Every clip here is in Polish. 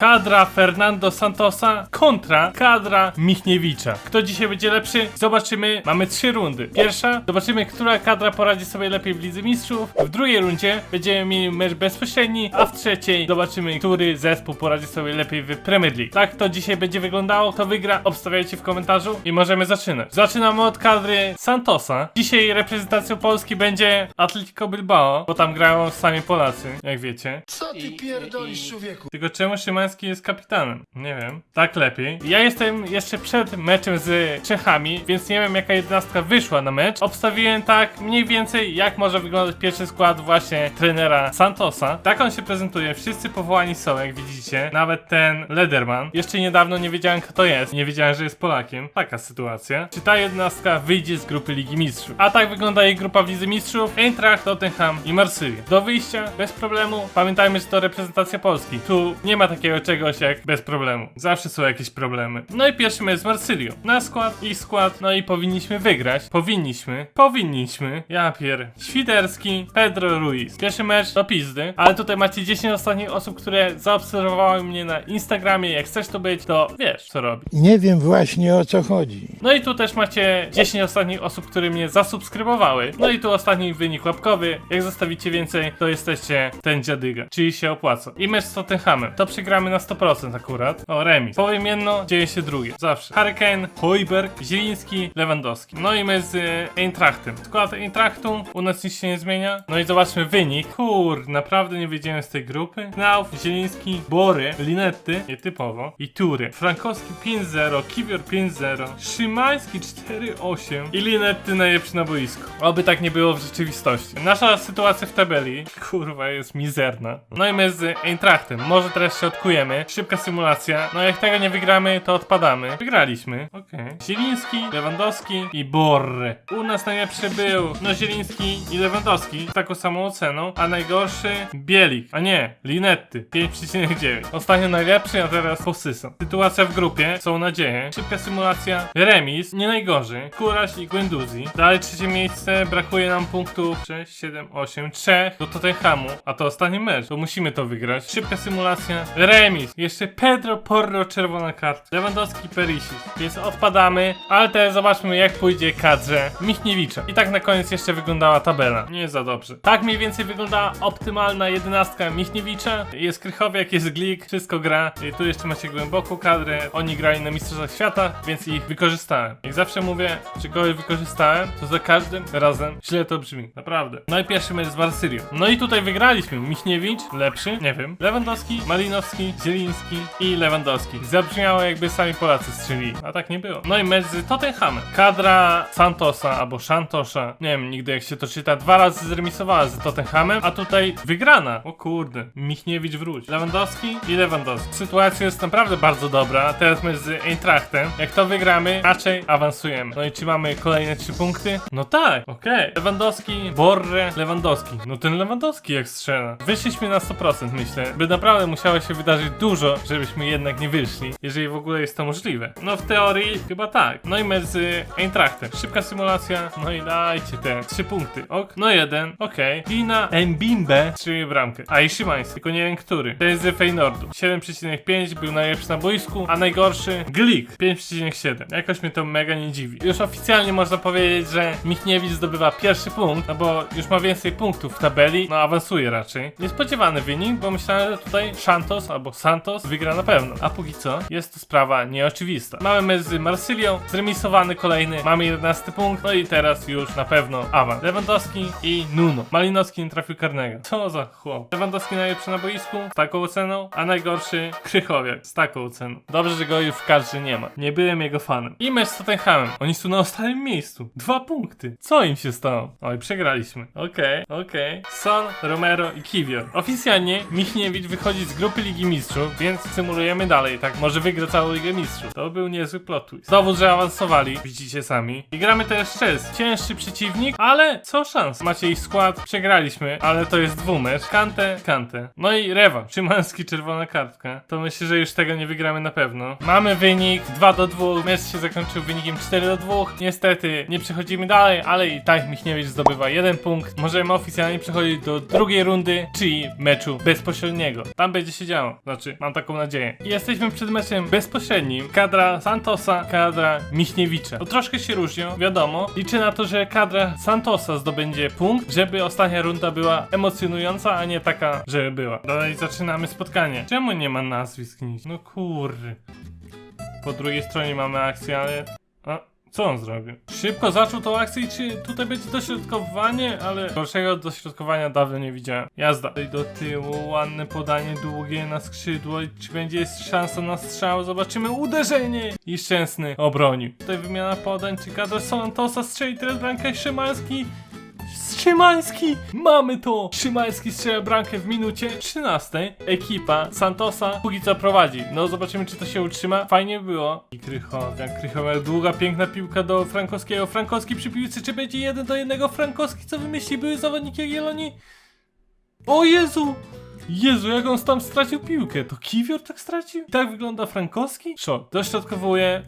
Kadra Fernando Santosa kontra kadra Michniewicza. Kto dzisiaj będzie lepszy? Zobaczymy. Mamy trzy rundy. Pierwsza, zobaczymy, która kadra poradzi sobie lepiej w Lidze Mistrzów. W drugiej rundzie będziemy mieli mecz bezpośredni, a w trzeciej zobaczymy, który zespół poradzi sobie lepiej w Premier League. Tak to dzisiaj będzie wyglądało. Kto wygra, obstawiajcie w komentarzu i możemy zaczynać. Zaczynamy od kadry Santosa. Dzisiaj reprezentacją Polski będzie Atletico Bilbao, bo tam grają sami Polacy, jak wiecie. Co ty pierdolisz, człowieku? Tylko czemu Szymański jest kapitanem? Nie wiem. Tak lepiej. Ja jestem jeszcze przed meczem z Czechami, więc nie wiem jaka jedenastka wyszła na mecz. Obstawiłem tak mniej więcej jak może wyglądać pierwszy skład właśnie trenera Santosa. Tak on się prezentuje. Wszyscy powołani są, jak widzicie. Nawet ten Lederman. Jeszcze niedawno nie wiedziałem kto to jest. Nie wiedziałem, że jest Polakiem. Taka sytuacja. Czy ta jedenastka wyjdzie z grupy Ligi Mistrzów? A tak wygląda jej grupa w Lidze Mistrzów. Eintracht, Tottenham i Marsylia. Do wyjścia bez problemu. Pamiętajmy, to reprezentacja Polski. Tu nie ma takiego czegoś jak bez problemu. Zawsze są jakieś problemy. No i pierwszy mecz z Marsylią. Na skład i skład. No i powinniśmy wygrać. Powinniśmy. Powinniśmy. Ja pier. Świderski, Pedro Ruiz. Pierwszy mecz do pizdy. Ale tutaj macie 10 ostatnich osób, które zaobserwowały mnie na Instagramie. Jak chcesz to być, to wiesz co robić. Nie wiem właśnie o co chodzi. No i tu też macie 10 ostatnich osób, które mnie zasubskrybowały. No i tu ostatni wynik łapkowy. Jak zostawicie więcej, to jesteście ten dziadyga. Czyli się opłaca. I mecz z Tottenhamem. To przegramy na 100% akurat. O, remis. Powiem jedno, dzieje się drugie. Zawsze. Hurricane, Hojberg, Zieliński, Lewandowski. No i my z y, Eintrachtem. Skład Eintrachtu. U nas nic się nie zmienia. No i zobaczmy wynik. Kur, naprawdę nie wiedziałem z tej grupy. Knauf, Zieliński, Bory, Linetty, nietypowo. I Tury. Frankowski 5-0, Kiwior 5-0, Szymański 4-8 i Linetty najlepszy na boisku. Oby tak nie było w rzeczywistości. Nasza sytuacja w tabeli, kurwa, jest mizerna. No i my z Eintrachtem. Może teraz się odkujemy. Szybka symulacja. No jak tego nie wygramy, to odpadamy. Wygraliśmy. Okej. Zieliński, Lewandowski i Borre. U nas najlepszy był, no Zieliński i Lewandowski z taką samą oceną, a najgorszy Bielik. A nie, Linetty 5,9. Ostatnio najlepszy, a teraz posysam. Sytuacja w grupie, są nadzieje. Szybka symulacja, remis, nie najgorzej. Kuraś i Guendouzi. Dalej trzecie miejsce, brakuje nam punktów 6, 7, 8, 3 do Tottenhamu, a to ostatni mecz, to musimy to wygrać. Szybka symulacja, remis. Jeszcze Pedro Porro, czerwona karta. Lewandowski, Perisic. Więc odpadamy, ale teraz zobaczmy jak pójdzie kadrze Michniewicza. I tak na koniec jeszcze wyglądała tabela. Nie za dobrze. Tak mniej więcej wygląda optymalna jedenastka Michniewicza. Jest Krychowiak, jest Glik, wszystko gra. I tu jeszcze macie głęboką kadrę. Oni grali na Mistrzostwach Świata, więc ich wykorzystałem. Jak zawsze mówię, że kogoś wykorzystałem, to za każdym razem źle to brzmi. Naprawdę. No i pierwszy mecz z Marsylią. No i tutaj wygraliśmy. Michniewicz, lepszy, nie wiem. Lewandowski, Malinowski, Zieliński i Lewandowski. Zabrzmiało jakby sami Polacy strzelili, a tak nie było. No i mecz z Tottenhamem. Kadra Santosa albo Szantosza, nie wiem nigdy jak się to czyta, dwa razy zremisowała z Tottenhamem, a tutaj wygrana. O kurde, Michniewicz wróć. Lewandowski i Lewandowski. Sytuacja jest naprawdę bardzo dobra. Teraz mecz z Eintrachtem. Jak to wygramy, raczej awansujemy. No i czy mamy kolejne trzy punkty? No tak, okej. Lewandowski, Borre, Lewandowski. No ten Lewandowski jak strzela. Wyszliśmy na 100% myślę. By naprawdę musiało się wydarzyć dużo, żebyśmy jednak nie wyszli. Jeżeli w ogóle jest to możliwe. No w teorii chyba tak. No i mecz z Eintrachtem. Szybka symulacja. No i dajcie te trzy punkty. Ok. No jeden. Okej. I na Mbimbe strzelił bramkę. A i Szymański. Tylko nie wiem który. To jest z Feynordu. 7,5 był najlepszy na boisku, a najgorszy Glik 5,7. Jakoś mnie to mega nie dziwi. Już oficjalnie można powiedzieć, że Michniewicz zdobywa pierwszy punkt, no bo już ma więcej punktów w tabeli, no awansuje raczej. Niespodziewany wynik, bo myślałem, że tutaj Santos albo Santos wygra na pewno. A póki co jest to sprawa nieoczywista. Mamy mecz z Marsylią, zremisowany kolejny, mamy 11 punkt, no i teraz już na pewno awans. Lewandowski i Nuno. Malinowski nie trafił karnego. Co za chłop. Lewandowski najlepszy na boisku z taką oceną, a najgorszy Krychowiak z taką oceną. Dobrze, że go już w kadrze nie ma. Nie byłem jego fanem. I mecz z Tottenhamem. Oni są na ostatnim miejscu. Dwa punkty. Co im się stało? Oj, przegraliśmy. Okej, okej. Son, Romero i Kiwior. Oficjalnie Michniewicz wychodzi z grupy Ligi Mistrzów, więc symulujemy dalej, tak? Może wygra całą Ligę Mistrzów. To był niezły plot twist. Dowód, że awansowali, widzicie sami. I gramy też Chelsea. Cięższy przeciwnik, ale co szans. Macie ich skład, przegraliśmy, ale to jest dwumecz. Kante, Kante. No i Rewa, Szymanski, czerwona kartka. To myślę, że już tego nie wygramy na pewno. Mamy wynik 2 do 2. Mecz się zakończył wynikiem 4 do 2. Niestety nie przechodzimy dalej, ale i tak Michniewicz zdobywa jeden punkt. Możemy oficjalnie przechodzić do drugiej rundy, czyli meczu bezpośredniego. Tam będzie się działo. Znaczy, mam taką nadzieję. I jesteśmy przed meczem bezpośrednim. Kadra Santosa, kadra Michniewicza. To troszkę się różnią, wiadomo. Liczę na to, że kadra Santosa zdobędzie punkt, żeby ostatnia runda była emocjonująca, a nie taka, żeby była. Dalej zaczynamy spotkanie. Czemu nie ma nazwisk nic? No kurry. Po drugiej stronie mamy akcję, ale... co on zrobił? Szybko zaczął tą akcję i czy tutaj będzie dośrodkowanie? Ale gorszego dośrodkowania dawno nie widziałem. Jazda. Tutaj do tyłu, ładne podanie długie na skrzydło. I czy będzie szansa na strzał? Zobaczymy. Uderzenie! I Szczęsny obronił. Tutaj wymiana podań. Czy kadra Santosa strzeli teraz bramkę Szymański? Szymański! Mamy to! Szymański strzela bramkę w minucie 13. Ekipa Santosa póki co prowadzi. No zobaczymy czy to się utrzyma. Fajnie było. I Krychowiak, Krychowiak, długa, piękna piłka do Frankowskiego. Frankowski przy piłce, czy będzie jeden do jednego? Frankowski co wymyśli? Były zawodnik Jagiellonii? O Jezu! Jezu, jak on tam stracił piłkę? To Kiwior tak stracił? Tak wygląda Frankowski? Szok. Dośrodkowuje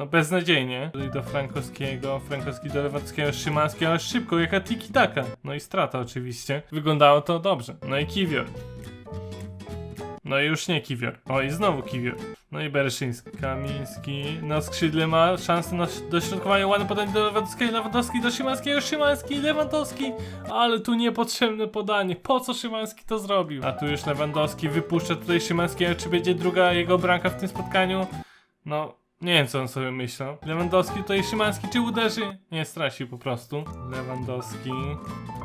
no beznadziejnie. Tutaj do Frankowskiego, Frankowski do Lewackiego, Szymańskiego, ale szybko, jaka tiki-taka. No i strata oczywiście. Wyglądało to dobrze. No i Kiwior. No i już nie Kiwior. O i znowu Kiwior. No i Bereszyński. Kamiński na skrzydle ma szansę na dośrodkowanie. Ładne podanie do Lewandowskiego, Lewandowski do Szymańskiego, Szymański, Lewandowski. Ale tu niepotrzebne podanie. Po co Szymański to zrobił? A tu już Lewandowski wypuszcza tutaj Szymańskiego. Czy będzie druga jego bramka w tym spotkaniu? No, nie wiem co on sobie myślał. Lewandowski tutaj Szymański czy uderzy? Nie, stracił po prostu. Lewandowski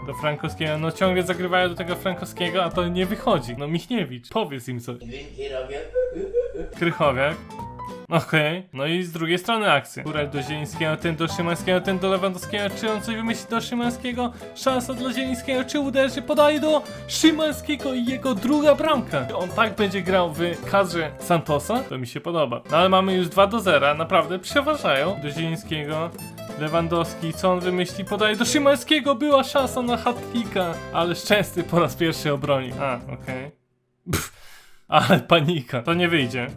do Frankowskiego. No ciągle zagrywają do tego Frankowskiego, a to nie wychodzi. No Michniewicz, powiedz im coś. Dźwięki robią. Krychowiak. Okej, no i z drugiej strony akcja. Kurek do Zielińskiego, ten do Szymańskiego, ten do Lewandowskiego. Czy on coś wymyśli do Szymańskiego? Szansa dla Zielińskiego, czy uderzy? Podaje do Szymańskiego i jego druga bramka. Czy on tak będzie grał w kadrze Santosa? To mi się podoba. No ale mamy już 2 do 0, naprawdę przeważają. Do Zielińskiego. Lewandowski, co on wymyśli? Podaje do Szymańskiego, była szansa na hat ale Szczęsny po raz pierwszy obroni. A, okej. Pff, Ale panika, to nie wyjdzie.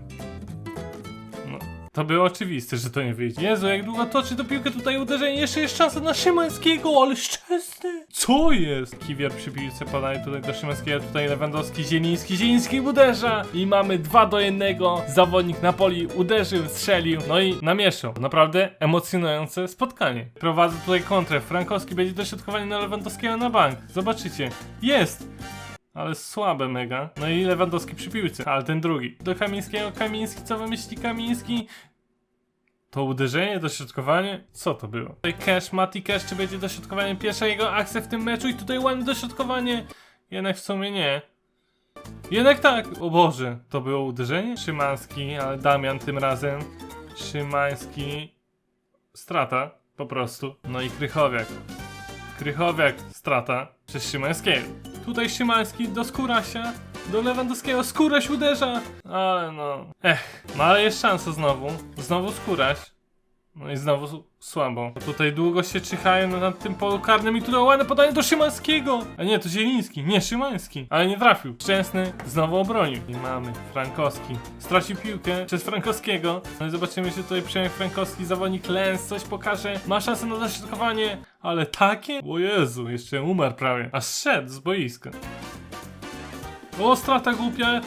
To było oczywiste, że to nie wyjdzie. Jezu, jak długo toczy to piłkę tutaj uderzenie, jeszcze jest szansa na Szymańskiego, ale szczęsny! Co jest? Kiwior przy piłce podaje tutaj do Szymańskiego, tutaj Lewandowski, Zieliński, Zieliński uderza! I mamy 2 do 1, zawodnik Napoli uderzył, strzelił, no i namieszał. Naprawdę emocjonujące spotkanie. Prowadzę tutaj kontrę, Frankowski będzie dośrodkowanie na Lewandowskiego na bank. Zobaczycie. Jest! Ale słabe mega. No i Lewandowski przy piłce, ale ten drugi. Do Kamińskiego, Kamiński, co wymyśli Kamiński? To uderzenie, dośrodkowanie? Co to było? Tutaj Cash, Mati Cash, czy będzie dośrodkowanie? Pierwsza jego akcja w tym meczu i tutaj ładne dośrodkowanie. Jednak w sumie nie. Jednak tak! O Boże, to było uderzenie? Szymański, ale Damian tym razem. Szymański. Strata, po prostu. No i Krychowiak. Krychowiak, strata przez Szymańskiego. Tutaj Szymański do Skórasia, do Lewandowskiego, Skóraś uderza, ale no, ech, ale jest szansa znowu, znowu Skóraś. No i znowu słabo. Tutaj długo się czyhają na tym polu karnym i tutaj ładne podanie do Szymańskiego. A nie, to Zieliński, nie Szymański, ale nie trafił. Szczęsny znowu obronił. I mamy Frankowski. Stracił piłkę przez Frankowskiego. No i zobaczymy, czy tutaj Przemek Frankowski, zawodnik Lens coś pokaże. Ma szansę na dośrodkowanie, ale takie? O Jezu, jeszcze umarł prawie. A szedł z boiska. O, strata głupia.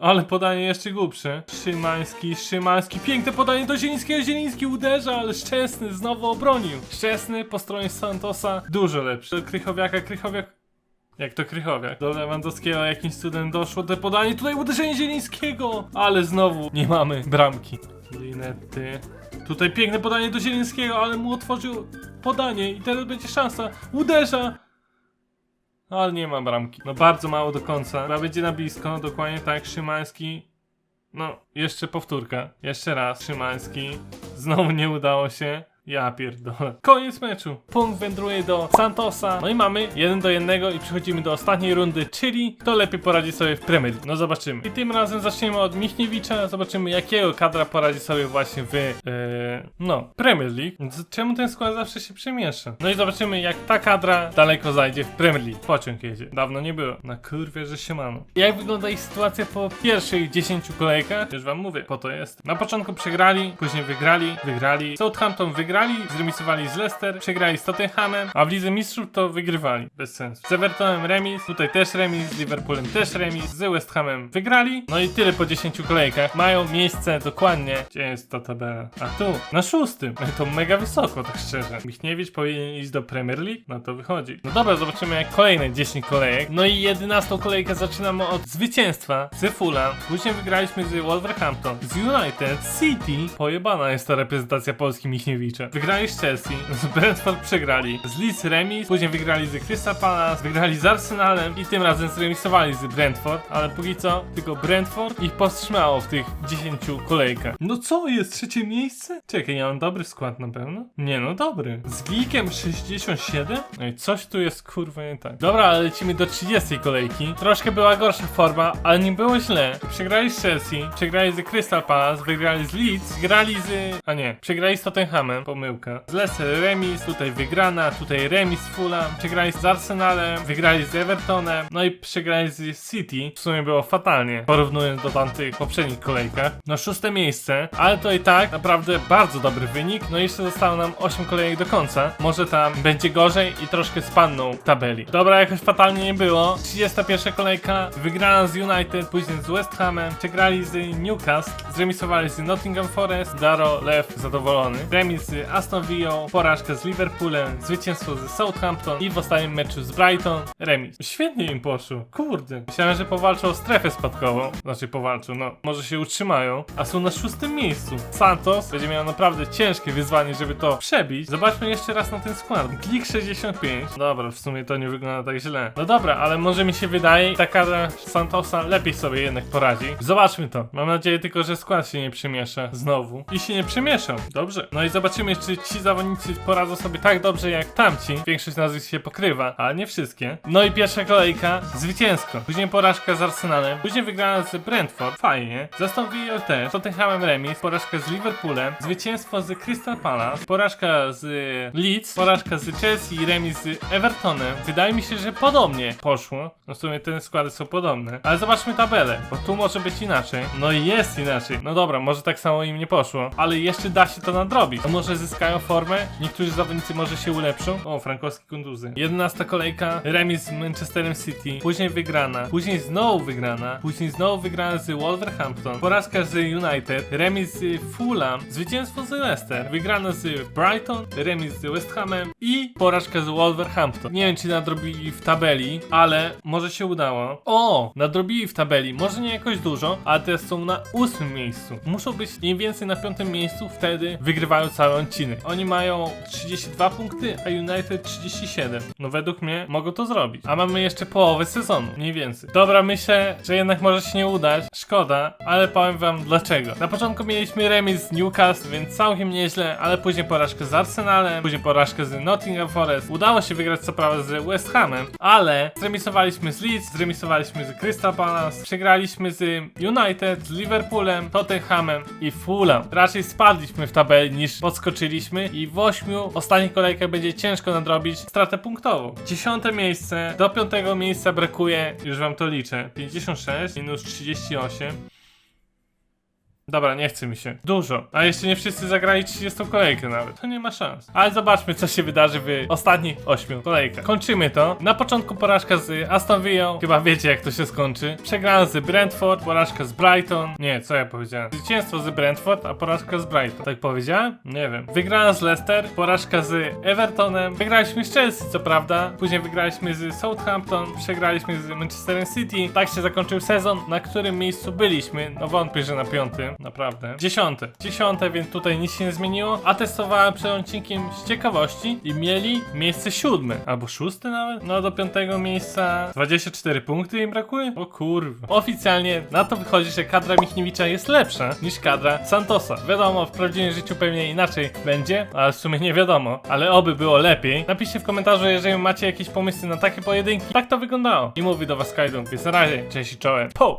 Ale podanie jeszcze głupsze. Szymański, Szymański, piękne podanie do Zielińskiego, Zieliński uderza, ale Szczęsny znowu obronił. Szczęsny po stronie Santosa dużo lepszy. Do Krychowiaka, Krychowiak... Jak to Krychowiak? Do Lewandowskiego jakimś cudem doszło te podanie, tutaj uderzenie Zielińskiego! Ale znowu nie mamy bramki. Linety. Tutaj piękne podanie do Zielińskiego, ale mu otworzył podanie i teraz będzie szansa. Uderza! Ale nie ma bramki. No bardzo mało do końca. Chyba będzie na blisko, dokładnie tak. Szymański. No, jeszcze powtórka. Jeszcze raz. Szymański. Znowu nie udało się. Ja pierdolę. Koniec meczu. Punkt wędruje do Santosa. No i mamy 1 do 1 i przechodzimy do ostatniej rundy, czyli kto lepiej poradzi sobie w Premier League. No zobaczymy. I tym razem zaczniemy od Michniewicza. Zobaczymy jakiego kadra poradzi sobie właśnie w e, no, Premier League. Czemu ten skład zawsze się przemiesza? No i zobaczymy jak ta kadra daleko zajdzie w Premier League. Pociąg jedzie. Dawno nie było. Na kurwie, że się mamy. Jak wygląda ich sytuacja po pierwszych 10 kolejkach? Już wam mówię, po to jest. Na początku przegrali, później wygrali, wygrali. Southampton wygrali, zremisowali z Leicester, przegrali z Tottenhamem, a w Lidze Mistrzów to wygrywali. Bez sensu. Z Evertonem remis, tutaj też remis, z Liverpoolem też remis, z West Hamem wygrali. No i tyle po 10 kolejkach. Mają miejsce dokładnie. Gdzie jest ta tabela? A tu, na szóstym. To mega wysoko, tak szczerze. Michniewicz powinien iść do Premier League? No to wychodzi. No dobra, zobaczymy jak kolejne 10 kolejek. No i 11 kolejkę zaczynamy od zwycięstwa z Fulham. Później wygraliśmy z Wolverhampton, z United, City. Pojebana jest ta reprezentacja Polski Michniewicza. Wygrali z Chelsea, z Brentford przegrali, z Leeds remis, później wygrali z Crystal Palace, wygrali z Arsenalem i tym razem zremisowali z Brentford, ale póki co tylko Brentford ich powstrzymało w tych 10 kolejkach. No co, jest trzecie miejsce? Czekaj, ja mam dobry skład na pewno? Nie no, dobry. Z Geekiem 67? No i coś tu jest kurwa nie tak. Dobra, ale lecimy do 30 kolejki. Troszkę była gorsza forma, ale nie było źle. Przegrali z Chelsea, przegrali z Crystal Palace, wygrali z Leeds, grali z... a nie, przegrali z Tottenhamem, pomyłka. Z Leicester remis, tutaj wygrana, tutaj remis Fulham, przegrali z Arsenalem, wygrali z Evertonem, no i przegrali z City. W sumie było fatalnie, porównując do tamtych poprzednich kolejkach. No szóste miejsce, ale to i tak naprawdę bardzo dobry wynik. No jeszcze zostało nam 8 kolejek do końca. Może tam będzie gorzej i troszkę spadną w tabeli. Dobra, jakoś fatalnie nie było. 31 kolejka, wygrana z United, później z West Hamem, przegrali z Newcastle, zremisowali z Nottingham Forest, Daro Lew zadowolony, remis z Aston Villa, porażka z Liverpoolem, zwycięstwo z Southampton i w ostatnim meczu z Brighton remis. Świetnie im poszło, kurde. Myślałem, że powalczą o strefę spadkową, znaczy powalczą, no może się utrzymają, a są na szóstym miejscu. Santos będzie miał naprawdę ciężkie wyzwanie, żeby to przebić. Zobaczmy jeszcze raz na ten skład. Klik 65. Dobra, w sumie to nie wygląda tak źle. No dobra, ale może mi się wydaje, ta kadra Santosa lepiej sobie jednak poradzi. Zobaczmy to. Mam nadzieję tylko, że skład się nie przemiesza znowu. I się nie przemieszał. Dobrze. No i zobaczymy, czy ci zawodnicy poradzą sobie tak dobrze jak tamci. Większość nazwisk się pokrywa, ale nie wszystkie. No i pierwsza kolejka zwycięsko. Później porażka z Arsenalem. Później wygrana z Brentford. Fajnie. Zastąpił też Tottenhamem remis. Porażka z Liverpoolem. Zwycięstwo z Crystal Palace. Porażka z Leeds. Porażka z Chelsea i remis z Evertonem. Wydaje mi się, że podobnie poszło. No w sumie te składy są podobne. Ale zobaczmy tabelę, bo tu może być inaczej. No i jest inaczej. No dobra, może tak samo im nie poszło. Ale jeszcze da się to nadrobić. A może zyskają formę? Niektórzy zawodnicy może się ulepszą. O, Frankowski kontuzy. 11 kolejka. Remis z Manchesterem City. Później wygrana. Później znowu wygrana. Później znowu wygrana z Wolverhampton. Porażka z United. Remis z Fulham. Zwycięstwo z Leicester. Wygrana z Brighton. Remis z West Hamem. I porażka z Wolverhampton. Nie wiem, czy nadrobili w tabeli, ale może się udało. O! Nadrobili w tabeli. Może nie jakoś dużo, ale teraz są na ósmym miejscu. Muszą być mniej więcej na piątym miejscu, wtedy wygrywają cały odcinek. Oni mają 32 punkty, a United 37. No według mnie mogą to zrobić. A mamy jeszcze połowę sezonu, mniej więcej. Dobra, myślę, że jednak może się nie udać. Szkoda, ale powiem wam dlaczego. Na początku mieliśmy remis z Newcastle, więc całkiem nieźle, ale później porażkę z Arsenalem, później porażkę z Nottingham Forest. Udało się wygrać co prawda z West Hamem, ale zremisowaliśmy z Leeds, zremisowaliśmy z Crystal Palace, przegraliśmy z United, z Liverpoolem, Tottenhamem i Fulham. Raczej spadliśmy w tabeli niż podskoczyliśmy i w ośmiu ostatnich kolejkach będzie ciężko nadrobić stratę punktową. Dziesiąte miejsce, do piątego miejsca brakuje, już wam to liczę, 56 minus 38. Dobra, nie chce mi się. Dużo. A jeszcze nie wszyscy zagrali 30 kolejkę nawet. To nie ma szans. Ale zobaczmy, co się wydarzy w ostatnich 8 kolejkach. Kończymy to. Na początku porażka z Aston Villa. Chyba wiecie, jak to się skończy. Przegrana z Brentford, porażka z Brighton. Nie, co ja powiedziałem? Zwycięstwo z Brentford, a porażka z Brighton. Tak powiedziałem? Nie wiem. Wygrana z Leicester, porażka z Evertonem. Wygraliśmy z Chelsea, co prawda. Później wygraliśmy z Southampton, przegraliśmy z Manchesterem City. Tak się zakończył sezon, na którym miejscu byliśmy. No wątpię, że na piątym. Naprawdę. Dziesiąte. Dziesiąte, więc tutaj nic się nie zmieniło. A testowałem przed odcinkiem z ciekawości i mieli miejsce siódme. Albo szóste nawet? No do piątego miejsca 24 punkty im brakuje? O kurwa. Oficjalnie na to wychodzi, że kadra Michniewicza jest lepsza niż kadra Santosa. Wiadomo, w prawdziwym życiu pewnie inaczej będzie, ale w sumie nie wiadomo. Ale oby było lepiej. Napiszcie w komentarzu, jeżeli macie jakieś pomysły na takie pojedynki. Tak to wyglądało. I mówi do was Kajdun, więc na razie, cześć i czołem. Po!